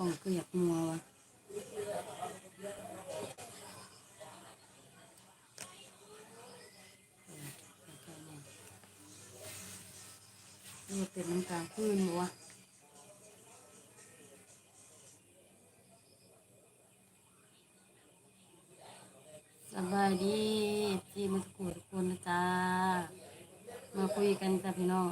ล่องคืออยากมัววะนี่เป็นน้ำกลางคืนวะสบายดีพี่มาทุกคนทุกคนนะจ๊ะมาคุยกันจ้ะพี่น้อง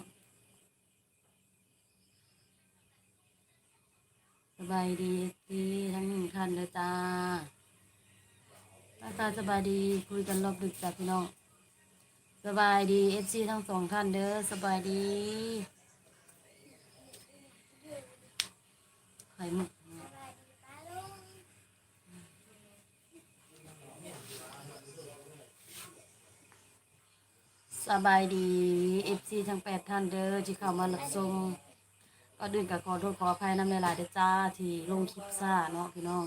สบายดีที่ทั้งหนึ่งท่านเลยจ้าตาตาสบายดีคุยกันรอบดึกจ้ะพี่น้องสบายดีเอฟซีทั้งสองท่านเด้อสบายดีไข่มุกสบายดีเอฟซีทั้งแปดท่านเด้อที่เข้ามารับชม ก็ดื่นกับขอโทษขออภัยน้ำในหลายเด้อจ้าที่ลงคลิปซ่าเนาะพี่น้อง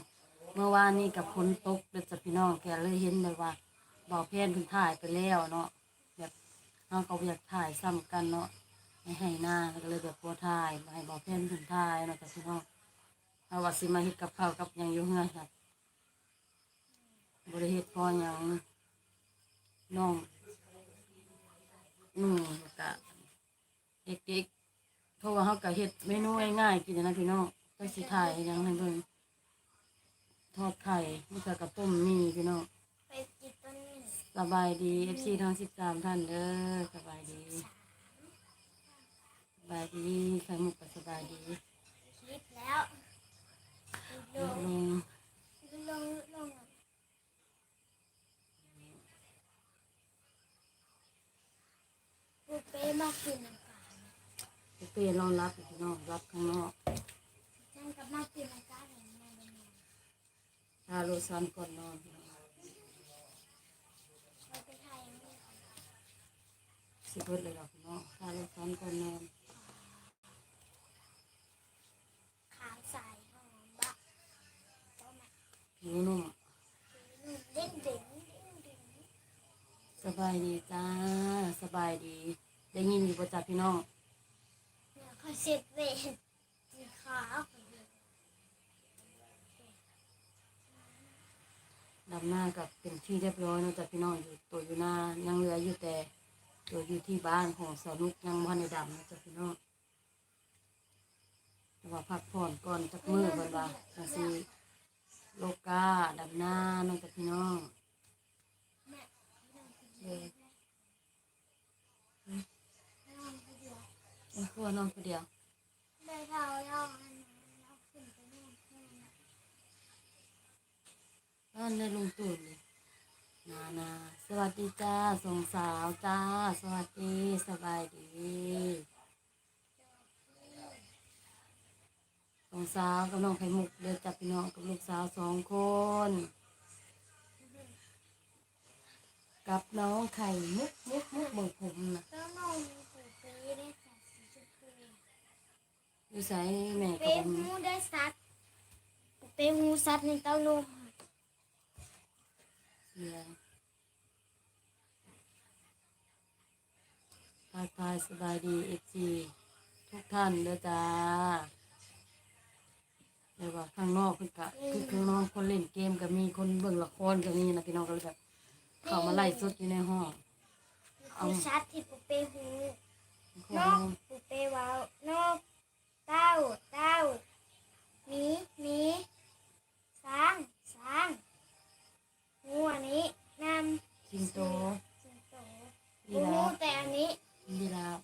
เมื่อวานนี้กับฝนตกเด้อจ้ะพี่น้องแกเลยเห็นเลยว่าบ่าวเพนเพิ่งถ่ายไปแล้วเนาะแบบน้องก็อยากถ่ายซ้ำกันเนาะไม่ให้หน้าแล้วก็เลยแบบบัวถ่ายมาให้บ่าวเพนเพิ่งถ่ายเนาะจ้ะพี่น้องเอาว่าสิมาเฮ็ดกับข้าวกับหยังอยู่เฮือนครับบริเฮ็ดพอหยังน้องนุ่งแล้วก็เด็กๆ เพราะว่าเขาก็เฮ็ดเมนูง่ายๆกินนะพี่น้องก็สิถ่ายให้ยังให้เบิ่งทอดไข่มันก็กระต้มมีพี่น้องไปจิตต้นนี้สบายดี FC ทั้ง13 ท่านเด้อสบายดีสบายดีไข่มุกก็สบายดีคลิปแล้วลลงงลงลงปูเป้มากินน้ำกัน เปรรองรับพี่น้องรับข้างนอกฉันกับมากินน้ำกันเห็นไหมเห็นไหมทาโรซันก่อนนอนพี่น้องเราไปถ่างไม่เอาสิเบิดเลยหรอกนองทาโรซันก่อนนอนขาวใสหอมบะต้มผิวนุ่มเด้งเด้งเด้งเด้งสบายดีจ้า สบายดี ได้ยินอยู่ประจัพี่น้อง เนี่ยเขาเสร็จเวรสีขาวคนเดียวดำหน้ากับเป็นที่เรียบร้อยนอกจากพี่น้องอยู่ตัวอยู่หน้ายังเหลืออยู่แต่ตัวอยู่ที่บ้านของสาวนุกยังพันในดำเนอกจากพี่น้องแต่ว่าพักผ่อนก่อนจักมือเบิ่นว่าจังซีโลกาดำหน้าเนอกจากพี่น้องเด็ก น้องคนเดียว ลัวนองคนเดียวได้เท่าเราอันนั้นเราขึ้นไปนู่นนู่นน่ะบ้านได้ลงตูดเลยนานาสวัสดีจ้าสงสาวจ้า สวัสดีสบายดีสองสาวกับน้องไข่มุกเดินจับพี่น้องกับลูกสาวสองคน กับน้องไข่มุกมุกมุกเบิกผมนะ แล้วน้องมีปูเป้ได้สัตว์สีชมพู อยู่ใส่แม่กัเป้บผมหูได้สัตว์ปูเป้หูสัตว์ในเต้านมเสียทักทายสบายดีเอฟซีทุกท่านเด้อจ้าเดี๋ยวว่าข้างนอกคือกะคือข้างนอกคนเล่นเกมก็มีคนเบิ่งละครก็มีนะพี่น้องก็เลยแบบเข้ามาไล่สดอยู่ในห้องคือสัตว์ที่ปูเป้หูนนกปูเป้ว้าวนก เต้าเต้าหมีหมีช้างช้างงูอันนี้นสิงโตำสิงโตยีงูราฟแต่อันนี้ยีราฟ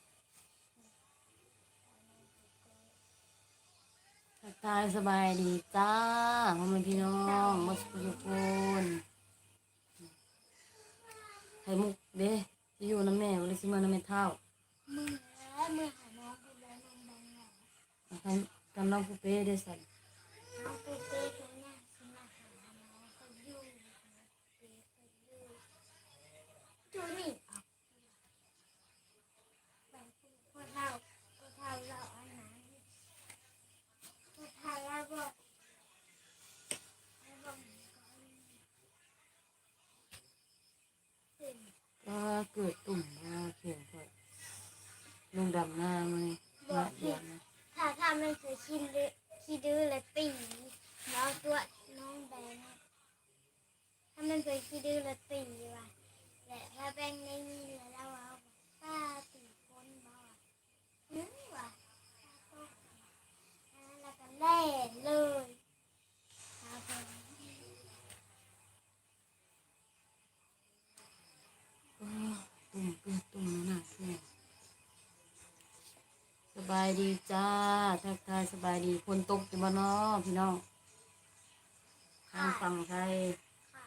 ทักทายสบายดีจ้าพ่อแม่พี่น้องมาสุขทุกคนไข่มุกเด้จะอยู่น้ำแม่วันนี้สิมาน้ำแม่เท่ามือแล้วมือ อทำกำลังปูเป้ได้สั่นน้องปูเป้เขาเนี่ยสิมาหาน้องเขายู่ปูเป้เขาอยู่จูนี่พ่อเท่าพ่อเท่าเราอาหารพ่อเท่าเราบอกก็เกิดตุ่มมาเขียนก่อนลงดำหน้ามาเลยมาเดียนะ ถ้าถ้าไม่เคยคิดเลยขี้ดื้อและตีแล้วตัวน้องแบงค์ถ้าไม่เคยคิดดื้อและตีว่ะและถ้าแบงค์ได้ยินแล้วว่าป้าตีคนบ่นึกว่าแล้วก็เล่นเลยายดีจ้า ทักทายสบายดีคนตกอยู่บ้านนอพี่น้องทางฝั่งไทยค่ะ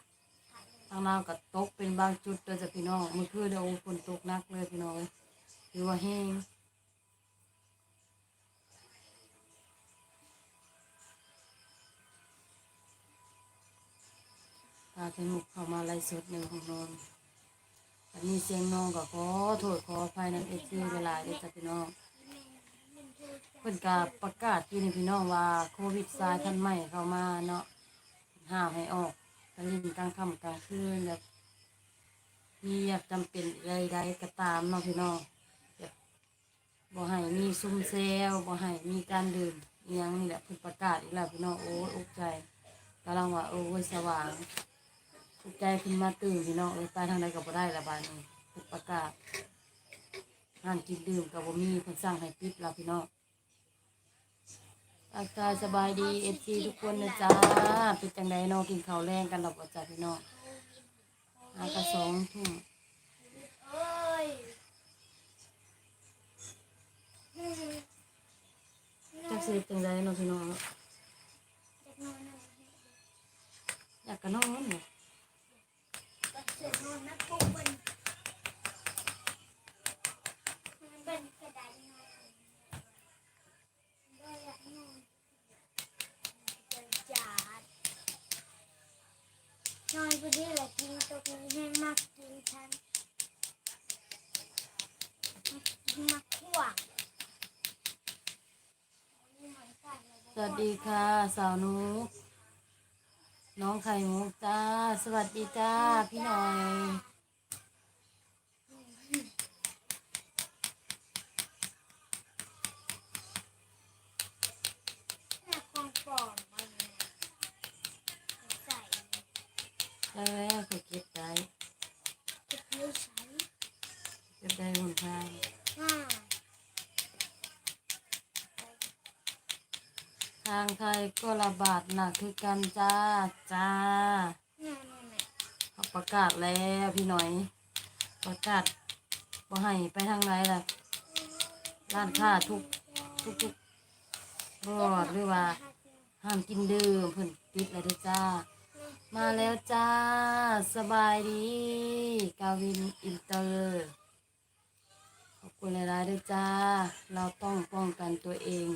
ค่ะทางลาวก็ตกเป็นบางจุดโดยจะพี่น้องเมื่อคืนเดี๋ยวฝนตกหนักเลยพี่น้องเลยหรือว่าแห้งตาสนุกเข้ามาไล่สดหนึ่งของนอนอันนี้เสียงน้องก็ขอโทษขออภัยในเอซีเวลาเด้อจ้ะพี่น้อง เพิ่นก็ประกาศอยู่ในพี่น้องว่าโควิดสายพันใหม่เข้ามาเนาะห้ามให้ออกกลางลินกลางค่ำกลางคืนแบบมีแบบจำเป็นใดๆก็ตามเนาะพี่น้องบ่ให้มีซุ่มเซลบ่ให้มีการดื่มยังนี่แหละเพิ่นประกาศอีกแล้วพี่น้องโอ้ยอกใจกำลังว่าโอ้ยสว่างอกใจขึ้นมาตื่นพี่น้องเอ้ยไปทางใดก็บ่ได้ละบาดนี้เพิ่นประกาศห้ามกินดื่มก็บ่มีเพิ่นสั่งให้ปิดแล้วพี่น้อง อากาศสบายดีเอฟซีทุกคนนะจ๊ะเป็นจังไดเนอกินข้าวแรงกันหรอกจ้ะพี่น้องอากาศสองทุ่มจักสิเป็นจังไดเนาะพี่น้องเด็กนอนนะอยากกันนอนเนี่ยเด็กน นอนพอดีเลยกินตกนี้ให้มากกินฉันมากขวางสวัสดีค่ะสาวนุกน้องไข่มุกจ้า สวัสดีจ้า พี่หน่อย แม่คองฟองมันใส่ แล้วก็เก็บได้ จะไม่ใช้ เก็บได้หนทาง ห้า ทางไทยก็ ระบาดหนักคือกันจ้าจ้าเขาประกาศแล้วพี่หน่อย ประกาศบ่ให้ไปทางไหนล่ะร้านค้าทุกทุกทุกบอดหรือว่าห้ามกินดื่มเพิ่นปิดแล้วด้อจ้า มาแล้วจ้า สบายดี กาวินอินเตอร์ขอบคุณหลายๆด้วยจ้า เราต้องป้องกันตัวเอง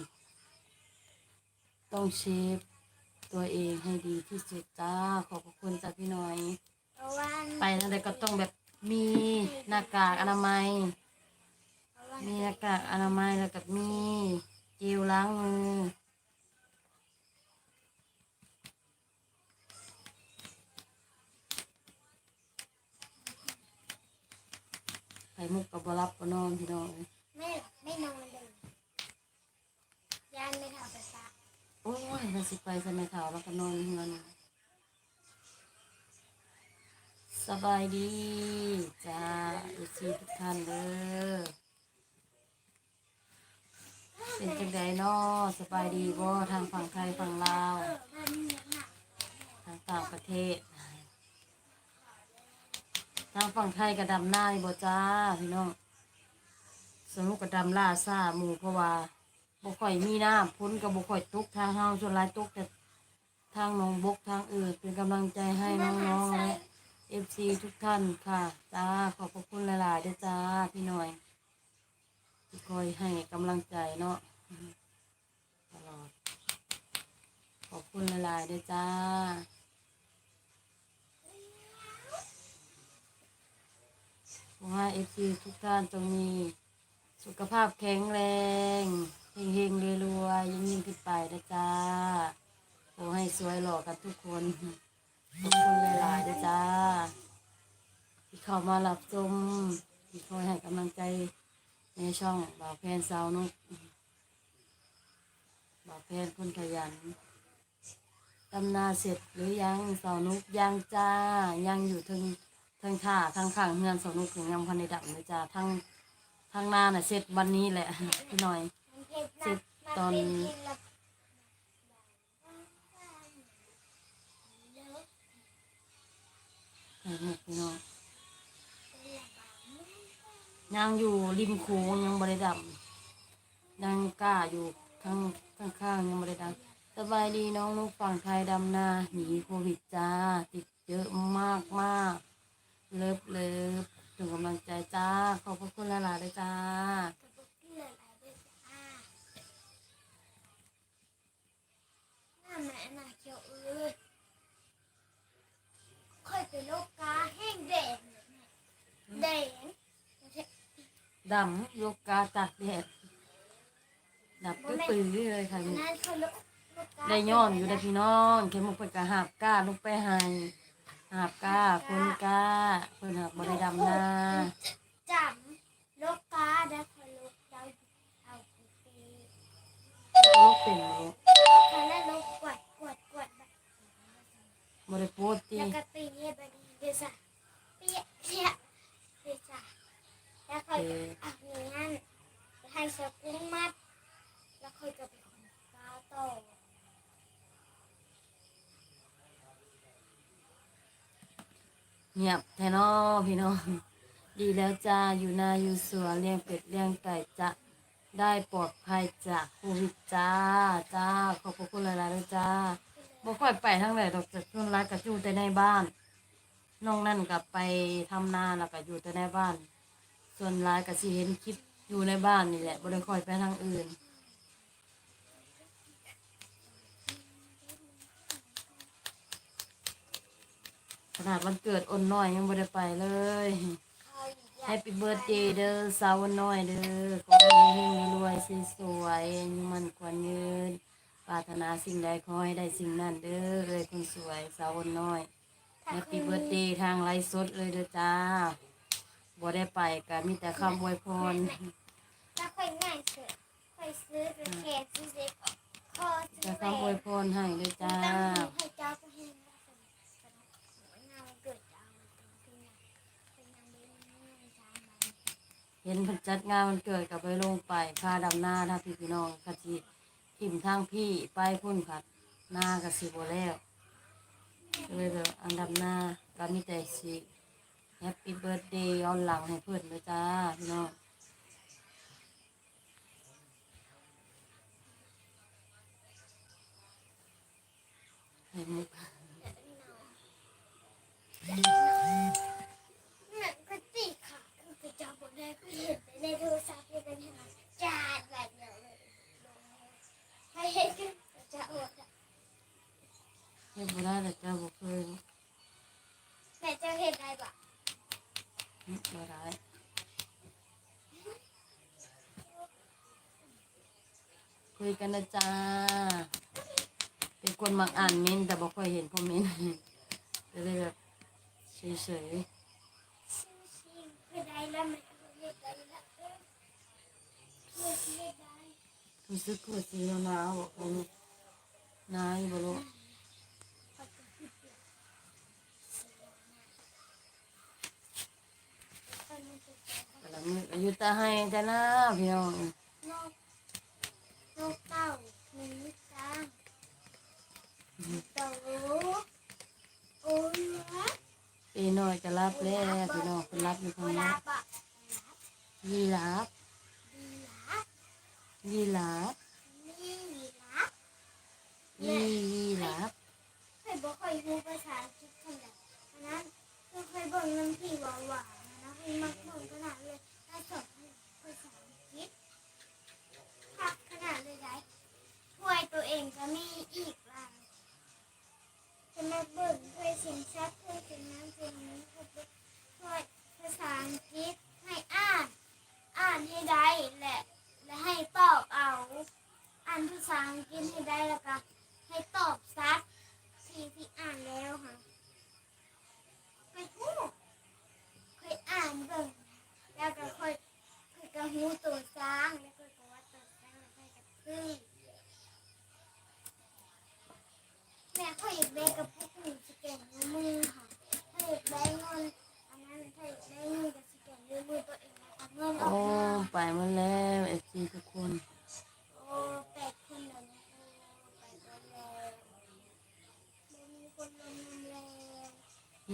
ต้องเชฟตัวเองให้ดีที่สุดจ้า ขอบพระคุณจ้าพี่หน่อย เพราะว่าไปทางใดก็ต้องแบบมีหน้ากากอนามัย เพราะว่ามีหน้ากากอนามัยแล้วก็มีเจลล้างมือไข่มุกกับบรับก็นอนพี่น้องไม่หลับไม่นอนเลยยานไม่ทำภาษา โอ้ย มันสิไปสมัยขาวแล้วก็นอนเฮือนสบายดีจ้าเอซีทุกท่านเด้อเป็นจังไดเนาะสบายดีบ่ทางฝั่งไทยฝั่งลาวทางต่างประเทศ ทางฝั่งไทยก็ดำหน้าบ่จ้าพี่น้องสนุกก็ดำล่าซ่าหมู่เพราะว่า บ่ค่อยมีน้ำพ้นก็บ่ค่อยตกทางเฮาส่วนหลายตกแต่ทางหนองบกทางอื่นเป็นกำลังใจให้น้องๆและเอฟซีทุกท่านค่ะจ้าขอบพระคุณหลายๆด้วยจ้าพี่หน่อยที่คอยให้กำลังใจเนาะตลอดขอบคุณหลายๆด้วยจ้าขอให้เอฟซีทุกท่านจงมีสุขภาพแข็งแรง เฮงๆรวยๆยิ่งยิ่งขึ้นไปนะจ้าขอให้สวยหล่อกันทุกคนขอบคุณหลายๆด้วยจ้าที่เข้ามารับชมที่คอยให้กำลังใจในช่องบ่าวแฟนสาวนุกบอกแพนคนขยันตำนาเสร็จหรือยังสาวนุกยังจ้ายังอยู่ทั้งทั้งท่าทั้งข้างเฮือนสาวนุกถึงยังพันในดับเลยจ้าทั้งทั้งหน้าน่ะเสร็จวันนี้แหละพี่หน่อย สิบตอนเป็นกินละไข่มุกพี่น้องยังอยู่ริมโค้งยังบริดับยังกล้าอยู่ข้างข้างข้างยังบริดับสบายดีน้องนุกฝั่งไทยดำนาหนีโควิดจ้า ติดเยอะมากมากเลิฟเลิฟถึงกำลังใจจ้า ขอบพระคุณหลายๆเลยจ้า หน้าแม่น่ะเขียวเอ้ยค่อยไปโลกกาแห้งแดงเนี่ยแดงดำโยกกาตากแดดดับปื้อปื้อเลยค่ะอันนั้นคือโลกโลกกาได้ย้อนอยู่ได้พี่น้องเข็มมุกเพิ่นก็หาบก้าลูกไปให้หาบก้าคนก้าเพิ่นหักบ่ได้ดำนาจำโลกกาได้คอยโลกดาวเอาปีลูกเป็นบ่ลูก คอยแล้วโลกกวดกวดกวดแบบบ่ได้โพสต์ติแล้วก็ตีเฮ็ดแบบนี้เดี๋ยวจ้ะเปียกเปียกเดี๋ยวจ้ะแล้วคอยก็อะอย่างนั้นให้สกุ้งมัด แล้วคอยก็ไปขนกาวต่อเงียบแท้น้อพี่น้อง ดีแล้วจ้าอยู่นาอยู่สวนเลี้ยงเป็ดเลี้ยงไก่จะ ได้ปลอดภัยจากโควิดจ้า จ้า ขอบพระคุณหลายๆเลยจ้าบ่ค่อยไปทางไหนดอกจากช่วงรักก็อยู่แต่ในบ้าน น้องนั่นก็ไปทำนาแล้วก็อยู่แต่ในบ้าน ส่วนหลายก็สิเห็นคลิปอยู่ในบ้านนี่แหละบ่ได้ค่อยไปทางอื่นขนาดวันเกิดอ่อนน้อยยังบ่ได้ไปเลย แฮกปปี้เบิร์ดเดย์เด้อสาววันน้อยเด้อขอให้เฮงๆรวยๆสวยๆอายุมันควรยืนปรารถนาสิ่งใดขอให้ได้สิ่งนั้นเด้อเลยคนสวยสาววันน้อยแฮปปี้เบิร์ดเดย์ทางไลฟ์สดเลยเด้อจ้าบ่ได้ไปก็มีแต่คำอวยพรถ้าคอยง่ายเสือคอยซื้อเป็นแขนซื้อเซ็ตคอซื้แต่อแหวคำอวยนพรให้เด้อจ้าตั้งให้เจ้าก็ให้มาสนุกสนุกสวยงามวันเกิดเจ้าเป็นยังเป็นยังเป็นยังจามมัน เห็นเพิ่นจัดงานวันเกิดกับไปลงไปพาดำหน้าถ้าพี่พี่น้องกะสิทิมทางพี่ไปพุ่นผัดหน้ากะสิบ่แล้วก็เลยแบบอันดับหน้าก็มีแต่สิแฮปปี้เบิร์ดเดย์ย้อนหลังให้เพื่อนเลยจ้าพี่น้องให้มุก นั่นก็ตีขาคือกระจกบนแรกก็เห็นในโทรศัพท์ยังเป็นยังไงจาดแบบเดียวเลยให้เห็นกันจะอด เฮ็ดบ่ได้แต่จ้าบ่เคย แม่จะเห็นได้ปะ อืมบ่ได้คุยกันนะจ้า เป็นคนมักอ่านเมนต์แต่บ่ค่อยเห็นคอมเมนต์ ก็เลยแบบเฉย ชิวชิวคือได้แล้วมันเห็นได้แล้วเออเห็นได้ ๆรู้สึกว่าสีหนาวๆบอกเขาลูกห นาวอยู่บ่ลูกกำลังมืออายุตาให้แต่หน้าพี่น้องนกนกเต่าหมีจ้าเต่าโอ้ยนะปีน้อยก็รับแล้วพี่น้องคนรับอยู่โอข้างหน้าลาบะยีราฟดีหลายีราฟนี่หลา ยียีราฟเคยบอกเคยรู้ภาษาอังกฤษขนาดนั้นก็เคยบอกน้ำพี่หวานหวานนะเคยมักบอกขนาดเลยถ้าสอนภาษาอังกฤษพักขนาดเลยได้ถ้วยตัวเองก็มีอีกล่ะจะมาเบิ่งถ้วยเสียงชัดถ้วยเสียงน้ำเสียงนี้ถ้วยภาษาอังกฤษให้อ่าน อ่านให้ได้และและให้ตอบเอา อ่านภาษาอังกฤษให้ได้แล้วก็ ไปตอบซักสี่งที่อ่านแล้วค่ะไปกู้เคยอ่านเบิ่งแล้วก็ค่อยค่อยกระหูตัวซ้างแล้วค่อยกว่าตัวซ้างแล้วค่อยกระพื้นแม่ค่อยแบกกระปุกหนูจะเก่งด้วมือค่ะถ้าอยากแบกเงินอันนั้นถ้าอยากได้เงินก็สแก่งด้วมือตัวเองเอาเงินออกไปหมดแล้วเอฟซีทุกคน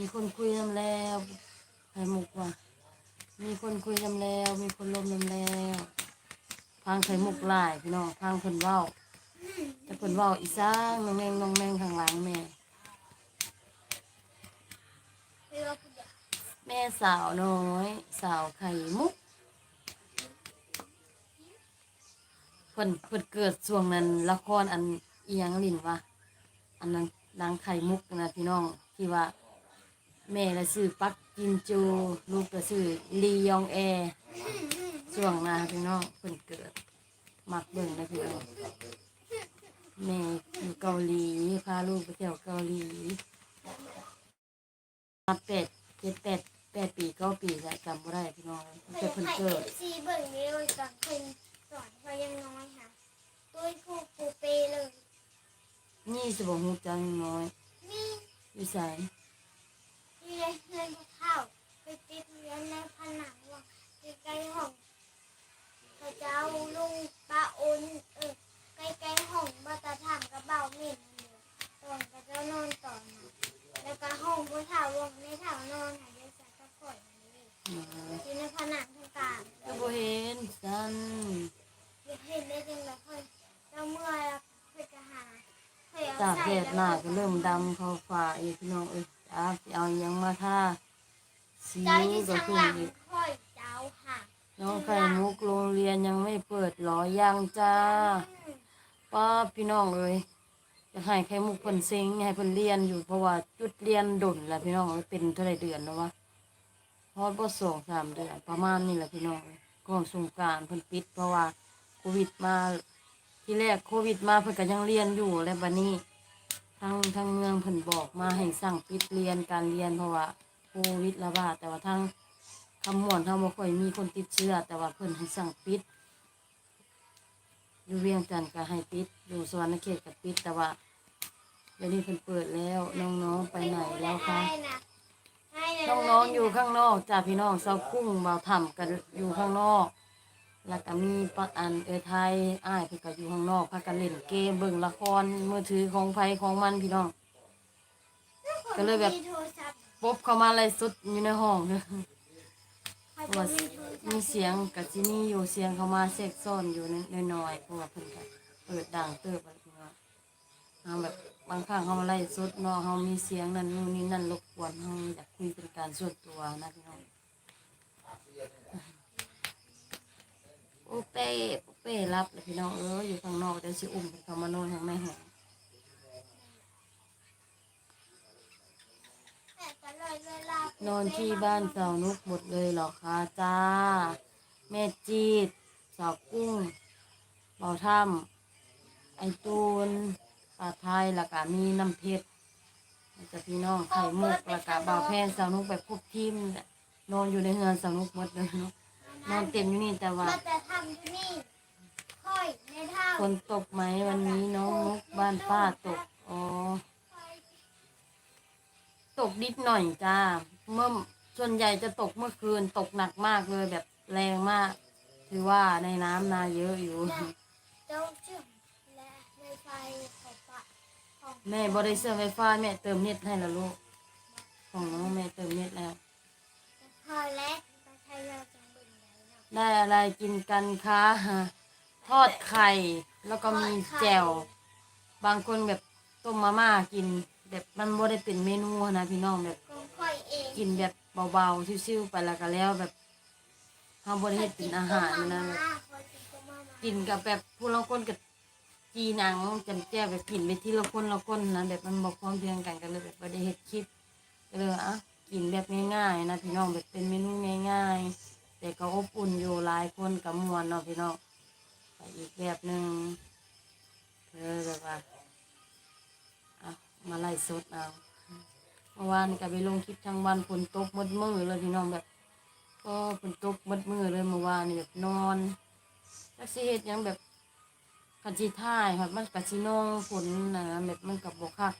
มีคนคุยนำแล้วไข่มุกว่ะมีคนคุยนำแล้ว มีคนลมนำแล้วพังไข่มุกหลายพี่น้องพังเพิ่นเว้าแต่เพิ่นเว้าอีสางน้องแมงน้องแมงข้างหลังแม่แม่สาวน้อย สาวไข่มุกเพิ่นเพิ่นเกิดช่วงนั้นละครอันเอียงลินวะอันนั้นนางไข่มุกนะพี่น้องที่ว่า แม่ละชื่อปักจินจู ลูกละชื่อลียองแอช่วงนะพี่น้องเพิ่นเกิดมักเบิ่งนะพี่น้องแม่อยู่เกาหลีพาลูกไปเที่ยวเกาหลีมาเป็ดเจ็ดแปดแปดปีเก้าปีแล้วจำบ่ได้พี่น้องตั้งแต่เพิ่นไข่เกิดซีเบิ่งนี้เลยตอนเพิ่นสอนเขายังน้อยค่ะตัวผู้ปูเปเลยนี่สบหูจังน้อยนี่อยู่ใส่ ที่ได้เงินข้าวไปติดเลี้ยงในผนังว่าใกล้ๆห้องเขาเจ้าลุงป้าโอนเออใกล้ๆห้องบัตรถามกระเป๋าเหม็นเลยตอนกระเจ้านอนต่อนะแล้วก็ห้องผู้ถาวงในถาวนอนหายใจใส่กระป๋อยนี่น้อยอยู่ในผนังต่างๆก็บ่เห็นสันอยากเห็นได้จังเลยเพื่อนแล้วเมื่อเพื่อนจะหาเพื่อนตากแดดหน้าก็เริ่มดำเข้าฟ้าอีกพี่น้องเอ้ย จ้าสิเอายังมาท่าสิเจ้าวที่ก็ช่างขึ้หลังอีกค่อยเจ้าค่ะน้องไข่มุกโรงเรียนยังไม่เปิดหรอยังจ้าป้าพี่น้องเอ้ยจะให้ไข่มุกเพิ่นเซ็งให้เพิ่นเรียนอยู่เพราะว่าจุดเรียนดุนแหละพี่น้องเอ้ยเป็นเท่าไรเดือนแล้ววะพอดบ่สองสามเดือนประมาณนี้แหละพี่น้องเอ้ยก่อนสงกรารเพิ่นปิด เพราะว่าโควิดมาที่แรกโควิดมาเพิ่นก็ยังเรียนอยู่แล้วบัดนี้ ทางทางเมืองเพิ่นบอกมาให้สั่งปิดเรียนการเรียนเพราะว่าโควิดระบาดแต่ว่าทางคำม่วนเขาบ่ค่อยมีคนติดเชื้อ แต่ว่าเพิ่นให้สั่งปิด อยู่เวียงจันทน์ก็ให้ปิด อยู่สวรรณเขตก็ปิด แต่ว่าเดี๋ยวนี้เพิ่นเปิดแล้วน้องๆไปไหนแล้วคะให้นะให้นะน้องๆอยู่ข้างนอกจ้าพี่น้องเซากุ้งเบาถ่ำกันอยู่ข้างนอก แล้วก็มีปอันเอไทยอ้ายเพิ่นก็อยู่ข้างนอกพากันเล่นเกมเบิ่งละครมือถือของไผของมันพี่น้อง ก็เลยแบบ มีโทรศัพท์ปบเข้ามาไล่สุดอยู่ในห้องเด้อเขาเพราะจะว่ามีโทรศัพท์มีเสียงกับที่นี่อยู่เสียงเขามาเสกซ่อนอยู่น้อยๆเพราะว่าเพิ่นก็เปิดดังเติบอะไรพี่น้องเอาแบบบางครั้งเขามาไล่สุดเนาะเขามีเสียงนั่นนู่นนี่นั่นรบกวนเขาอยากคุยเป็นการส่วนตัวนะพี่น้อง โอเป้โอเป้รับเลยพี่น้องเอออยู่ข้างนอกเดี๋ยวสิอุ้มเพิ่นเขามานอนข้างในห้องแต่ก็เลยเวลานอนที่บ้านสาวนุกหมดเลยเหรอคะจ้า แม่จีดสาวกุ้งเบาถ้ำไอตูนปลาไทยแล้วก็มีน้ำเพชรแล้วก็พี่น้องไข่มุกแล้วก็บ่าวแพนสาวนุกแบบครบทีมนอนอยู่ในเฮือนสาวนุกหมดเลยเนาะ นอนเต็มอยู่นี่แต่ว่า มาแต่ทำที่นี่ค่อยในเท่าฝนตกไหมวันนี้น้องนุกบ้านป้าตก อ๋อ ตกนิดหน่อยจ้า เมื่อส่วนใหญ่จะตกเมื่อคืนตกหนักมากเลยแบบแรงมาก ถือว่าในน้ำนาเยอะอยู่ เจ้าเชื่อมและในไฟของปะของแม่บริเซอร์ไฟฟ้าแม่เติมเน็ตให้แล้วลูก ของน้องแม่เติมเน็ตแล้ว พอและประชาชน ได้อะไรกินกันคะทอดไข่ แล้วก็มีแจ่ว บางคนแบบต้มมาม่ากิน แบบมันบ่ได้เป็นเมนูนะพี่น้องแบบของค่อยเองกินแบบเบาๆชิวๆไปแล้วก็แล้วแบบเฮาบ่ได้เฮ็ดเป็นอาหารนะแบบกินกับแบบผู้ละคนกับจีหนังจำแจ้วแบบกินไปทีละคนละคนนะแบบมันบอกความเพียงกันกันเลยแบบบ่ได้เฮ็ดคลิปก็เลยอะกินแบบง่ายๆนะพี่น้องแบบเป็นเมนูง่าย ๆ แต่ก็อบอุ่นอยู่หลายคนกับมวลเนาะพี่น้องไปอีกแบบหนึ่งเธอแบบว่าอะมาไล่สดเอาเมื่อวานก็ไปลงคลิปทั้งวันฝนตกมดมือเลยพี่น้องแบบ ก็ฝนตกมดมือเลยเมื่อวานนี่แบบนอนก็สิเฮ็ดหยังแบบกัจิท่ายครับมันกัจินองฝนนะแบบมันกับบกคัก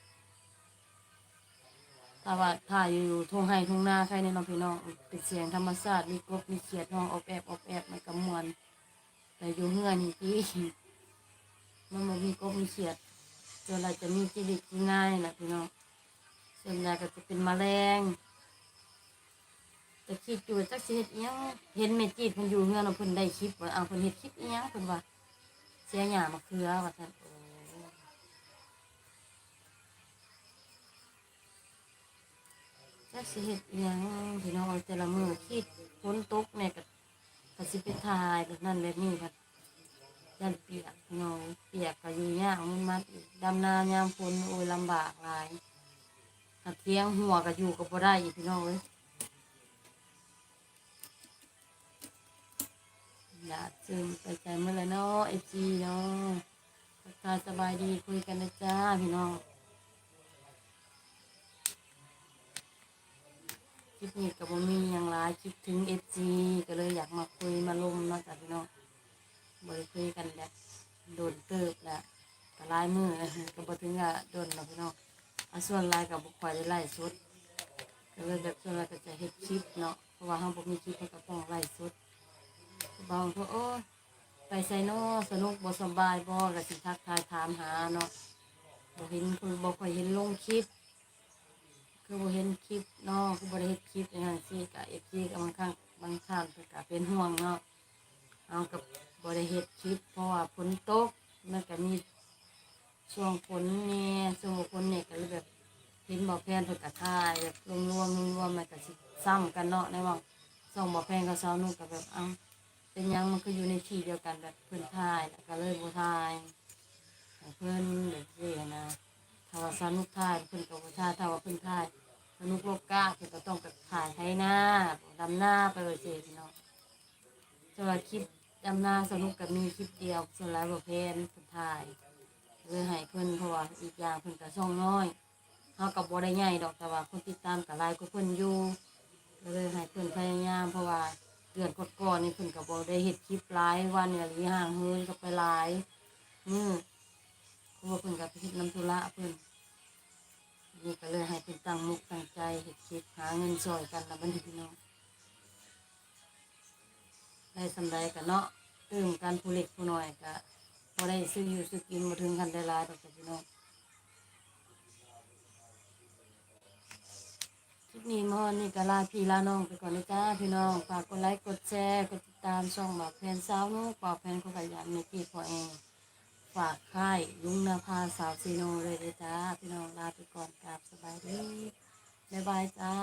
ถ้าว่าถ่ายอยู่ทุ่งไห้ทุ่งนาใครในน้องพี่น้องเป็นเสียงธรรมชาติมีกบมีเขียดห้องออกแอบออกแอบมันก็ม่วนแต่อยู่เฮือนี่พี่มันบ่มีกบมีเขียดส่วนเราจะมีจิริกง่ายแหละพี่น้องส่วนใหญ่ก็จะเป็นแมลงแต่คิดอยู่จักสิเฮ็ดอิหยังเห็นเมจิตเพิ่นอยู่เฮือนเอาเพิ่นได้คลิปว่าเอาเพิ่นเฮ็ดคลิปเอิหยังเพิ่นว่าเสียหญ้ามะเขือว่าซั่น จักสิเฮ็ดอิหยังพี่น้องแต่ละมือคิดฝนตกแม่ยก็ก็สิไปถ่ายแบบนั้นแบบนี้ครับยันเปียกพี่น้องเปียกก็อยู่ยากมันมัดอีกดำนายามฝนโอ้ยลำบากหลายถ้าเตียงหัวก็อยู่ก็บ่ได้อีกพี่น้องเอ้ยอย่าซึมไปใจเมื่อไรเนาะ FG เนาะสบายดีคุยกันนะจ้าพี่น้อง ลิปนี้กับมีอย่างไรคิดถึงเอฟซีก็เลยอยากมาคุยมาลมเนาะจากพี่น้องบริคุยกันแหละโดนเติบแหละก็ลายมือก็บ่ถึงกับโดนเนาะพี่น้องอาส่วนลายกับบุคคลได้ไล่สุดก็เลยแบบส่วนลายก็จะเฮ็ดคลิปเนาะเพราะว่าเราบ่มีคลิปก็ต้องไล่สุดบางคนโอ้ไปใส่นาะสนุกบ่สบายบ่ก็สิทักทายถามหาเนาะบ่เห็นคือบ่ค่อยเห็นลงคลิป คือบ่เห็นคลิปเนาะคือบ่ได้เฮ็ดคลิปอย่างนั้นสิก็เอฟซีก็บางครั้งบางครั้งเพิ่นก็เป็นห่วงเนาะเอากับบ่ได้เฮ็ดคลิปเพราะว่าฝนตกมันก็มีช่วงฝนแน่ช่วงฝนเนี่ยก็เลยแบบเห็นบ่แพนเพิ่นก็ถ่ายแบบรวมๆรวมๆมันก็สิซ้ำกันเนาะในว่าส่องบ่แพนกับสาวนุ่งก็แบบเอ้าเป็นยังมันก็อยู่ในที่เดียวกันแบบเพิ่นถ่ายแล้วก็เลยบ่ถ่ายเพิ่นแบบนี้นะถ้าว่าสนุกถ่ายเพิ่นก็บ่ถ่ายถ้าว่าเพิ่นถ่าย นุกโลกกาเพิ่นก็ต้องไปถ่ายให้หน้าดำหน้าไปเลยสิพี่น้องสำหรับคลิปดำหน้าสนุกก็มีคลิปเดียวส่วนหลายบ่แพนเพิ่นถ่ายเลยให้เพิ่นเพราะว่าอีกอย่างเพิ่นก็ช่องน้อยเฮาก็บ่ได้ใหญ่ดอกแต่ว่าคนติดตามก็หลายกว่าเพิ่นอยู่เลยให้เพิ่นพยายามเพราะว่าเดือนก่อนๆนี่เพิ่นก็บ่ได้เฮ็ดคลิปหลายวันเนี่ยหรือห่างเฮินก็ไปหลายมื้อเพราะว่าเพิ่นก็ไปเฮ็ดน้ำธุระเพิ่น นี่ก็เลยให้เป็นตั้งมุกตั้งใจเฮ็ดคลิปหาเงินช่วยกันละบัดนี้พี่น้องได้สำไรกันเนาะตื่มกันผู้เล็กผู้น้อยก็พอได้ซื้ออยู่ซื้อกินมาถึงกันได้หลายดอกจ้ะพี่น้องคลิปนี้มอนนี่ก็ลาพี่ลาน้องไปก่อนนะจ้าพี่น้องฝากกดไลค์กดแชร์กดติดตามช่องหมาแพนสาวนุกปอกแพนคนขยันในที่พอเอง ฝากค่ายลุงนาภาสาวซีโนเลยเลยจ้าพี่น้องลาไปก่อนกราบสบายดีบ๊ายบายจ้า